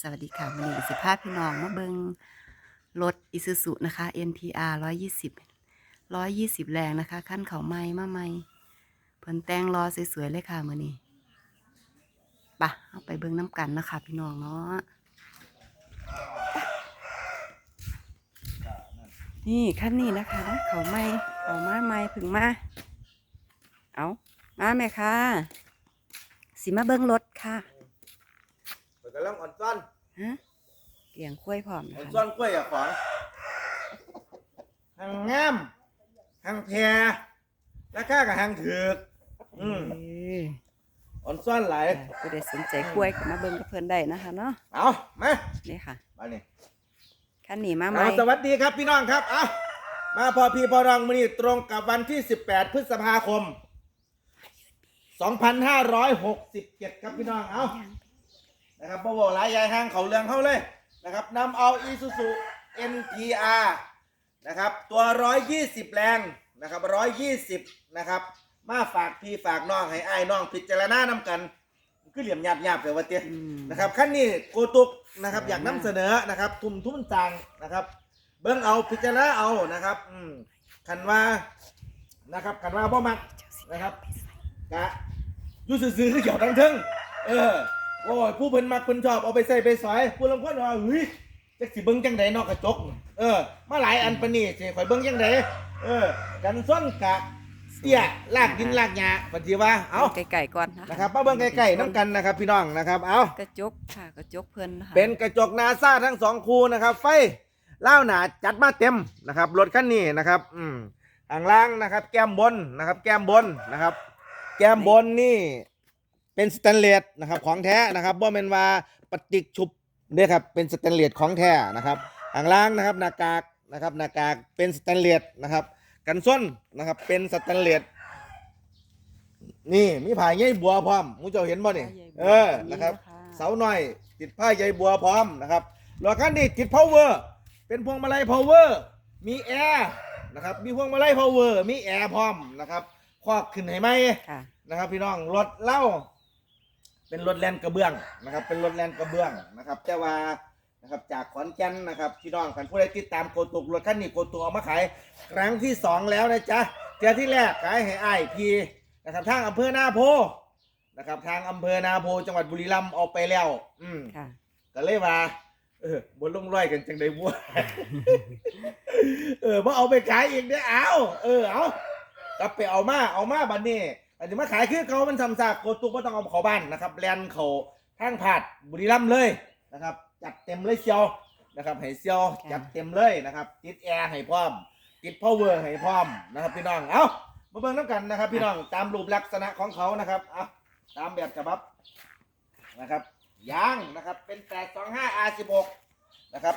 สวัสดีค่ะวันนี้สิพาพี่น้องมาเบิงรถอิซูซุนะคะ NTR 120 120 แรงนะคะ ขั้นเขาไม้มาใหม่เพิ่นแต่งรอสวยๆเลยค่ะมือนี้ปะเอาไปเบิงน้ำกันนะคะ พี่น้องเนาะนี่ขั้นนี้นะคะนะเขาไม้เขามาใหม่ถึงมา เอามาแม่ค่ะสิมาเบิงรถค่ะ กำลังอ่อนซ้อนฮะเกี่ยงคุ้วยพร้อมนะอ่อนคะซ้อนกล้วยอะของหางงามหางแพรราคากับหางถือกอืมเอออ่อนซ้อนหลายผู้ใดสนใจคุ้วยก็มาเบิ่งกับเพิ่นได้นะคะเนาะเอามานี่ค่ะมานี่คันนี้มาใหม่เอาสวัสดีครับพี่น้องครับเอามาพอพี่พอรองมือนี้ตรงกับวันที่ 18 พฤษภาคม 2567 ครับพี่น้องเอา นะครับบ่บ่หลายยายห้างเขาเรื่องเข้าเลยนะครับนำเอา Isuzu NTR นะครับตัว 120 แรงนะครับ120 นะครับมาฝากพี่ฝากน้องให้อ้ายน้องพิจารณานำกันคือเหลี่ยมหยาบหยาบๆเลยว่าเตี้ยอืมนะครับขั้นนี้โกตุกนะครับอยากนำเสนอนะครับ ทุ่มทุ่มจางนะครับ เบิ้งเอาพิจารณาเอานะครับอืมคันว่านะครับคันว่าบ่มักนะครับกะอยูซื่อๆคือเกี่ยวดังเทึงเออ โอ้ยผู้เพิ่นมักเพิ่นชอบเอาไปใส่ไปสอยผู้ลางคนว่าเฮ้ยจักสิเบิ่งจังไดนอกกระจกเออ มาหลายอันปานนี้สิข่อยเบิ่งจังไดเออ กันส้นกะเตี้ยลากดินลากหญ้าปฏิว่าเอาไก่ๆก่อนนะนะครับมาเบิ่งใกล้ๆน้ำกันนะครับ พี่น้องนะครับ เอากระจกค่ะกระจกเพิ่นนะคะเป็นกระจกนาซาทั้งสองคูนะครับ ไฟเล่าวหนาจัดมาเต็มนะครับ รถคันนี้นะครับ อืมอ่างล่างนะครับ แก้มบนนะครับ แก้มบนนะครับ แก้มบนนี่ เป็นสแตนเลสนะครับของแท้นะครับบ่แม่นว่าปฏิกชุบเนี่ยครับเป็นสแตนเลสของแท้นะครับอ่างล่างนะครับหน้ากากนะครับหน้ากากเป็นสแตนเลสนะครับกันส้นนะครับเป็นสแตนเลสนี่มีผายใยบัวพร้อมมูเจ้าเห็นบ่นี่เออนะครับเสาหน่อยติดผ้าใยบัวพร้อมนะครับรถคันนี้ติด power เป็นพวงมาลัย power มีแอร์นะครับมีพวงมาลัย power มีแอร์พร้อมนะครับครอบขึ้นให้ไหมค่ะนะครับพี่น้องรถเล่า เป็นรถแลนกระเบื้องนะครับ เป็นรถแลนกระเบื้องนะครับ แต่ว่านะครับจากขอนแก่นนะครับพี่น้องกันผู้ใดติดตามโกตุกรถคันนี้โกตุกเอามาขายครั้งที่สองแล้วนะจ๊ะเจ้าที่แรกขายให้อ้ายพีนะครับทางอำเภอนาโพนะครับ ทางอำเภอนาโพจังหวัดบุรีรัมย์เอาไปแล้ว อืมค่ะ ก็เลยว่าเออบนลงร้อยกันจังได้บัวเออมาเอาไปขายอีกเด้อเอาเออเอากลับไปเอามาเอามาบัดนี้ อันนี้มาขายคือเขามันทำซากโกตุกก็ต้องเอาเขาบ้านนะครับแลนเขาทางผาดบุรีรัมย์เลยนะครับจัดเต็มเลยเชียวนะครับให้เชียวค่ะจัดเต็มเลยนะครับติดแอร์ให้พร้อมติดพาวเวอร์ให้พร้อมนะครับพี่น้องเอามาเบิ่งน้ำกันนะครับ พี่น้องตามรูปลักษณะของเขานะครับเอาตามแบบฉบับนะครับยางนะครับเป็น 825 R16 นะครับ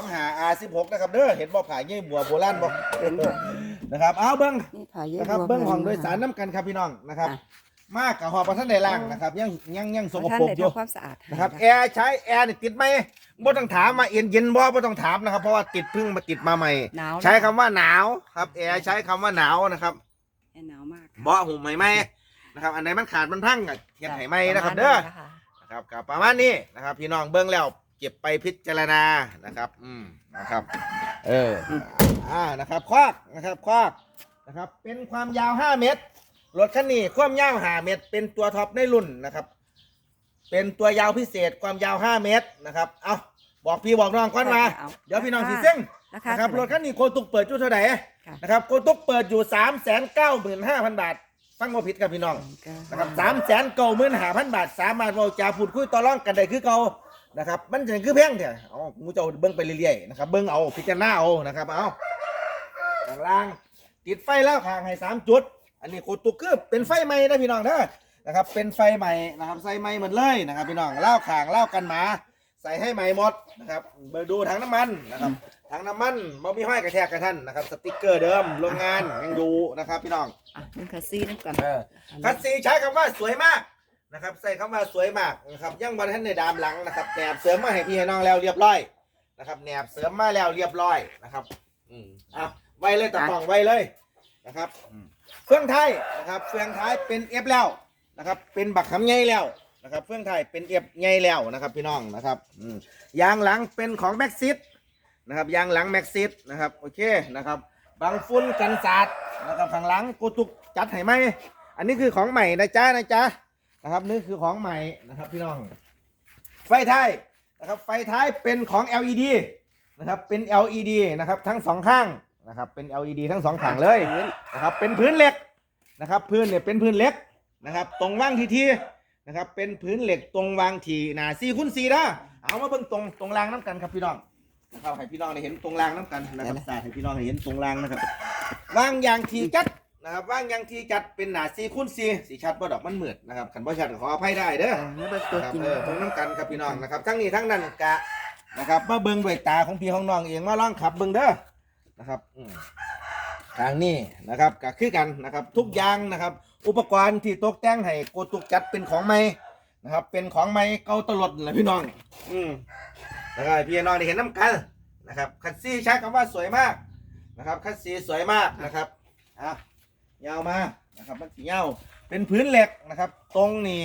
825 R16 นะครับเด้อเห็นบ่ผ่าเงี้ยบัวโบราณบ่เป็ นค่ะนะครับเอาเบิ้งนี่ผ่าเยนะครับบัวเบิ้งห้องพิ่โดยสารน้ำกันครับพี่น้องนะครับอะมากกับหอประทันใดล่างนะครับ ยังยังยังสกท่านปรกได้อยู่ทำความสะอาดให้นะครับแอร์ใช้แอร์นี่ติดไหมบ่ต้องถามมาเย็นเย็นบ่บ่ต้องถามนะครับ เพราะว่าติดเพิ่งมาติดมาใหม่หนาวนะใช้คำว่าหนาวครับแอร์ใช้คำว่าหนาวนะครับแอร์หนาวมากค่ะเบาะหุ่มใหม่ไหมนะครับ อันไหนมันขาดมันพังก็เทียนไหไหมนะครับ เด้อปมาณค่ะนะครับกับประมาณนี้นะครับ พี่น้องเบิ้งแล้ว เก็บไปพิจารณานะครับ อืมนะครับ เอออ่านะครับควักนะครับควักนะครับ เป็นความยาว 5 เมตรรถคันนี้ความยาว5เมตร เป็นตัวท็อปในรุ่นนะครับ เป็นตัวยาวพิเศษความยาว 5 เมตรนะครับ เอาบอกพี่บอกน้องก่อนมาเอาเดี๋ยวพี่น้องสิเส้งนะคะนะครับรถคันนี้โกตุกเปิดจุดเท่าไหร่ค่ะนะครับโกตุกเปิดอยู่ 3 9 5 0 0 0 บาทฟังว่าผิดครับพี่น้องนะครับสามแสนเก้าหมื่นห้าพันบาท สามารถเราจะพูดคุยต่อรองกันได้คือเก่า นะครับ มันจะคือแพงเถอะเอามูเจ้าเบิ้งไปเรื่อยๆนะครับ เบิ้งเอาพิจารณาเอานะครับ เอาข้างล่าง ติดไฟแล้วข้างให้สามจุด อันนี้โคตุกคือเป็นไฟใหม่นะพี่น้องเด้อนะครับ เป็นไฟใหม่นะครับใส่ใหม่หมดเลยนะครับ พี่น้องเล่าข้างเล่ากันหมา ใส่ให้ใหม่หมดนะครับเบอร์ดูถังน้ำมันนะครับถังน้ำมันบ่มีห้อยกระแทกกระทันนะครับ สติกเกอร์เดิมโรงงานยังดูนะครับ พี่น้องอะเป็นคาซี่นั่นก่อนเออคัดซีใช้คำว่าสวยมาก นะครับใส่คำว่าสวยมากนะครับยังบอลท่านในดามหลังนะครับแหนบเสริมมาให้พี่ให้น้องแล้วเรียบร้อยนะครับแหนบเสริมมาแล้วเรียบร้อยนะครับ อืมอะไว้เลยตะกล่องไว้เลยนะครับอืมเฟืองท้ายนะครับเฟืองท้ายเป็นเอฟแล้วนะครับ เป็นบักคำใหญ่แล้วนะครับเฟื่องไทยเป็นเอฟใหญ่แล้วนะครับ พี่น้องนะครับอืมยางหลังเป็นของแม็กซิสนะครับยางหลังแม็กซิสนะครับโอเคนะครับบางฟุ้นกันสาดนะครับข้างหลังกูตุกจัดให้ไหมอันนี้คือของใหม่นะจ๊ะนะจ๊ะ นะครับนี่คือของใหม่นะครับพี่น้อง ไฟท้ายนะครับไฟท้ายเป็นของ LED นะครับเป็น LED นะครับทั้งสองข้างนะครับเป็น LED ทั้งสองข้างเลยนะครับเป็นพื้นเหล็กนะครับพื้นเนี่ยเป็นพื้นเหล็กนะครับตรงว่างทีทีนะครับเป็นพื้นเหล็กตรงวางทีหนาสี่คูณสี่นะเอามาเบิ่งตรงตรงรางน้ำกันครับพี่น้องนะครับให้พี่น้องได้เห็นตรงรางน้ำกันนะครับสาดให้พี่น้องได้เห็นตรงรางนะครับวางยางทีจัด นะครับวางยางทีจัดเป็นหนาสี่คูณสี่สีชัดบ่ดอกมันมืดนะครับขันบ่ชัดก็ขออภัยได้เด้ออ่าแล้วเบิ่งตัวครับจริงเออผมน้ำกันครับพี่น้องนะครับทั้งนี้ทั้งนั้นกะนะครับมาเบิ่งด้วยตาของพี่ของน้องเองมาลองขับเบิ่งเด้อนะครับอืมทางนี้นะครับก็คือกันนะครับทุกอย่างนะครับ อุปกรณ์ที่ตกแต่งให้โกตุกจัดเป็นของใหม่นะครับ เป็นของใหม่เก่าตลอดเลยพี่น้อง อืมแล้วก็ให้พี่น้องได้เห็นน้ำกันนะครับคัดซี่ใช้คำว่าสวยมากนะครับคัดซี่สวยมากนะครับอะ ยาวมานะครับมันสียาวเป็นพื้นเหล็กนะครับ ตรงนี่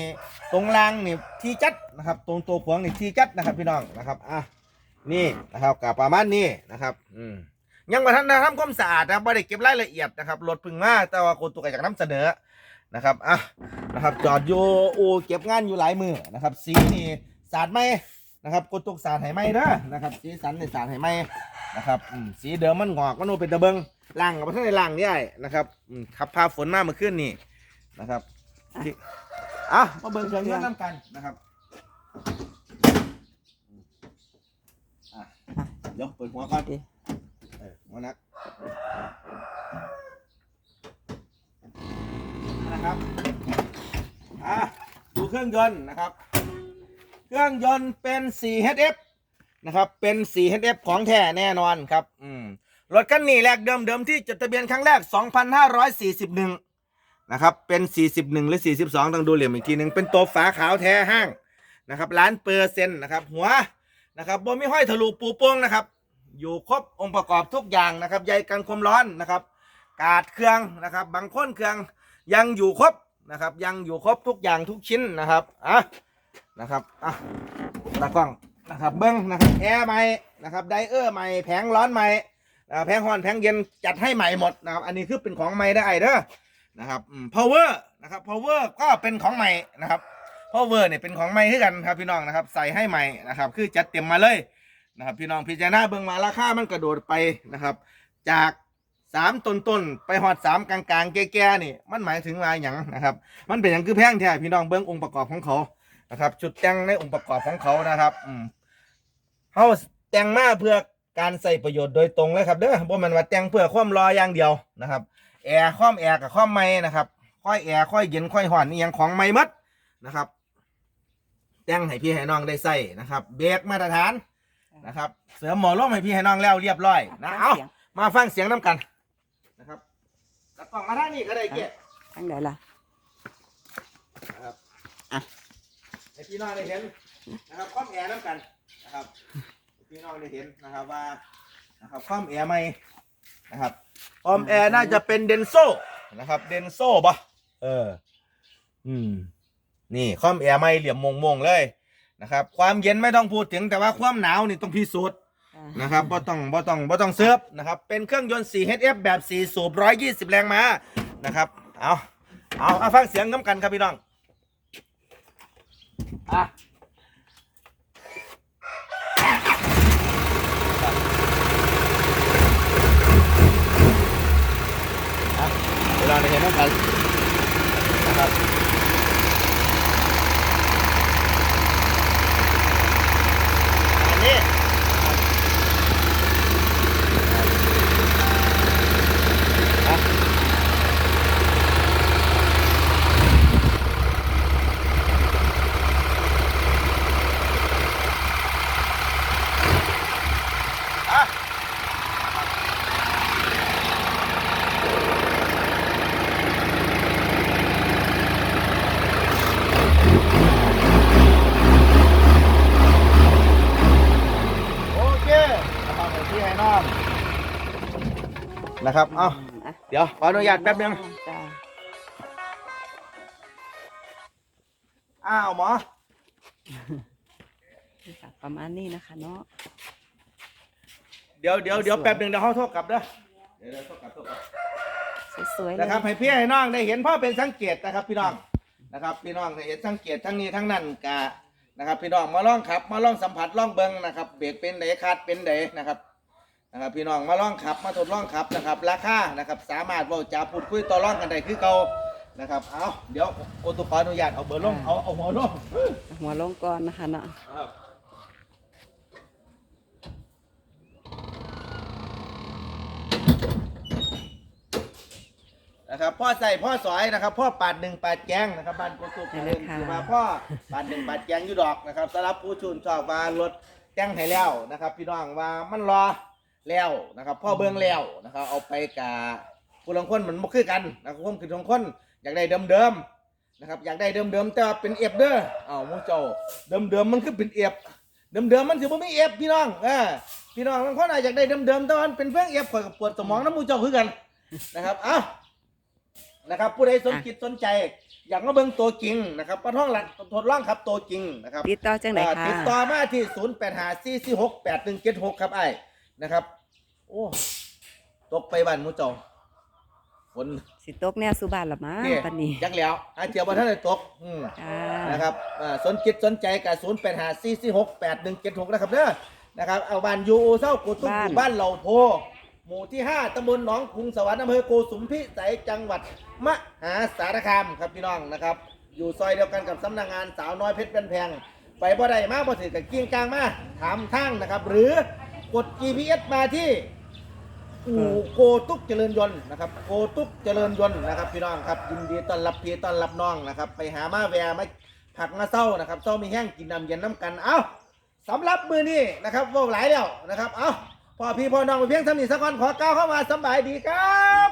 ตรงรางนี่ที่จัดนะครับ ตรงตัวขวางนี่ที่จัดนะครับพี่น้องนะครับอะนี่นะครับกับประมาณนี้นะครับอืมยังมาทันได้ทำความสะอาดนะครับไม่ได้เก็บรายละเอียดนะครับรถพึ่งมาแต่ว่าคนตัวไก่จากน้ำเสนอนะครับอะนะครับจอดอยู่อูเก็บงานอยู่หลายมือนะครับสีนี่สาดไหมนะครับกดตุกสาดให้ไหมเด้อนะครับสีสันในสาดให้ไหมนะครับอืมสีเดิมมันงอกมันโนเป็นตะเบิงล่างกับประเทศล่างนี่ไอ้นะครับอืมขับพาฝนมาเมื่อคืนนี่นะครับที่อะมาเบิ่งเครื่องยนต์น้ำกันนะครับอะเดี๋ยวเปิดหัวก่อนดิเออหัวนักนะครับอะดูเครื่องยนต์นะครับ เครื่องยนต์เป็น 4HF นะครับ เป็น 4HF ของแท้แน่นอนครับ อืม รถคันนี้แรกเดิมเดิมที่จดทะเบียนครั้งแรก 2541 นะครับ เป็น 41 หรือ 42 ต้องดูเหลี่ยมอีกทีหนึ่งเป็นตัวฝาขาวแท้ห้างนะครับล้านเปอร์เซ็นต์นะครับ หัวนะครับบ่มีห้อยทะลุปูโป้งนะครับ อยู่ครบองค์ประกอบทุกอย่างนะครับใยกันความร้อนนะครับ กาดเครื่องนะครับบางค้นเครื่องยังอยู่ครบนะครับ ยังอยู่ครบทุกอย่างทุกชิ้นนะครับอะนะครับอะตากล้องนะครับเบิ้งนะครับแอร์ใหม่นะครับไดเออร์ใหม่แผงร้อนใหม่ แผงร้อนแผงเย็นจัดให้ใหม่หมดนะครับ อันนี้คือเป็นของใหม่ได้เด้อนะครับ power นะครับ power ก็เป็นของใหม่นะครับ power เนี่ยเป็นของใหม่ให้กันครับพี่น้องนะครับ ใส่ให้ใหม่นะครับ คือจัดเต็มมาเลยนะครับ พี่น้องพิจารณาเบิ่งมาราคามันกระโดดไปนะครับ จากสามต้นต้นไปหอดสามกลางกลางๆแก่ๆนี่มันหมายถึงอะไรอย่างนะครับ มันเป็นอย่างคือแพงแท้พี่น้องเบิ่งองค์ประกอบของเขานะครับจุดแต่งในองค์ประกอบของเขานะครับอืมเขาแต่งมาเพื่อ การใส่ประโยชน์โดยตรงเลยครับเด้อบ่แมันว่าแต่งเพื่อความรออย่างเดียวนะครับแอร์ข้อมแอร์กับข้อมไม่นะครับค่อยแอร์ค่อยเย็นค่อยห่อนนี่ยังของไม่หมัดนะครับ แต่งให้พี่ให้น้องได้ใส่นะครับ เบรกมาตรฐานนะครับ เสริมหมอล่มให้พี่ให้น้องแล้วเรียบร้อยนะเอามาฟังเสียงน้ำกันนะครับตะกล่องมาทางนี้ก็ได้เกียรติทั้งไหนล่ะนะครับอะให้พี่น้องได้เห็นนะครับข้อมแอร์น้ำกันนะครับให้ พี่น้องได้เห็นนะครับว่านะครับข้อมแอร์ใหม่นะครับข้อมแอร์น่าจะเป็นเดนโซนะครับเดนโซปะเอออืมนี่ข้อมแอร์ไม่เหลี่ยมมงๆเลยนะครับ ความเย็นไม่ต้องพูดถึงแต่ว่าความหนาวนี่ต้องพิสูจน์นะครับบ่ต้องบ่ต้องบ่ต้องเซิร์ฟนะครับ เป็นเครื่องยนต์ 4HF แบบ 4 สูบ 120 แรงม้านะครับ เอาเอาเอาฟังเสียงน้ำกันครับพี่น้องอะอะ เวลาในเห็นน้ำกันนะครับ อันนี้ครับอะโอเคนะครับเดี๋ยวพี่ให้น้อง นะครับ เอาอะเดี๋ยวขออนุญาตแป๊บนึงจ้าอ้าวหมอ นี่ค่ะประมาณนี้นะคะเนาะ เดี๋ยวเดี๋ยวเดี๋ยวแป๊บหนึ่งเดี๋ยวเขาโทษกลับเด้อเดี๋ยวเดี๋ยวโทษกลับโทษกลับ สวยๆเลยนะครับให้พี่ให้น้องได้เห็นพ่อเป็นสังเกตนะครับพี่น้องนะครับพี่น้องได้เห็นสังเกตทั้งนี้ทั้งนั้นกะนะครับพี่น้องมาลองขับ มาลองสัมผัสลองเบิ้งนะครับเบรกเป็นไดคาดเป็นไดนะครับ นะครับพี่น้องมาลองขับมาทดลองขับนะครับ ราคานะครับสามารถเว่าจาพูดคุยต่อรองกันได้คือเก่านะครับเอาเดี๋ยวโอตุขออนุญาตเอาเบอร์ลงเอาเอาหัวลงหัวลงก่อนนะคะเนาะครับนะครับพ่อใส่พ่อสอยนะครับ พ่อปาดหนึ่งปาดแกงนะครับบ้านกุตุกเล่นคือมาพ่อปาดหนึ่งปาดแกงอยู่ดอกนะครับสำหรับผู้ชุนชอบว่ารถแจ้งให้แล้วนะครับ พี่น้องว่ามันรอ แล้วนะครับพ่อเบิ้งแล้วนะครับเอาไปกาผู้ลางคนมันบ่คือกันนะครับผมคือลางคนอยากได้เดิมๆนะครับอยากได้เดิมๆแต่ว่าเป็นเอฟเด้ออ้าวหมูเจ้าเดิมๆมันคือเป็นเอฟเดิมๆมันสิบ่มีเอฟพี่น้องเออพี่น้องบางคนอาจอยากได้เดิมๆแต่ว่ามันเป็นเพื่องเอฟข่อยก็ปวดสมองน้ำหมูเจ้าคือกันนะครับเอ้านะครับผู้ใดสนจิตสนใจ อยากมาเบิ่งตัวจริงนะครับป้าท่องหลักทดลองครับตัวจริงนะครับติดต่อจังไหนอ่าคะติดต่อมาที่ 0 8 5 4 4 6 8 1 7 6 ครับไอ้ นะครับ โอ้ตกไปบ้านหมูเจ้าฝนสิตกแนวสุบานละมั้งเนี่ยปันนี้จักแล้วอาเจียวบ่ท่านได้ตกอืม จ้านะครับอ่าสนจิตสนใจกับ0 8 5 4 4 6 8 1 7 6นะครับเด้อนะครับ เอาบ้านอยู่เศร้ากูตุ้มอยู่บ้านเหล่าโพ หมู่ที่ 5ตำบลหนองกรุงสวรรค์อำเภอโกสุมพิสัยจังหวัดมหาสารคามครับพี่น้องนะครับ อยู่ซอยเดียวกันกับสำนักงานสาวน้อยเพชรเป็นแพง ไปบ่ได้มาบ่ถือกับกิ้งกลางมาถามทางนะครับ หรือ กด GPS มาที่อู่โกตุกเจริญยนต์นะครับโกตุกเจริญยนต์นะครับพี่น้องครับยินดีต้อนรับพี่ต้อนรับน้องนะครับ ไปหามาแวร์มาผักมาเศร้านะครับเศร้ามีแห้งกินน้ำเย็นน้ำกันเอ้าสำหรับมือนี้นะครับว่าหลายแล้วนะครับเอ้าพ่อพี่พ่อน้องไปเพียงทำนี่สักวันขอก้าวเข้ามาสบายดีครับ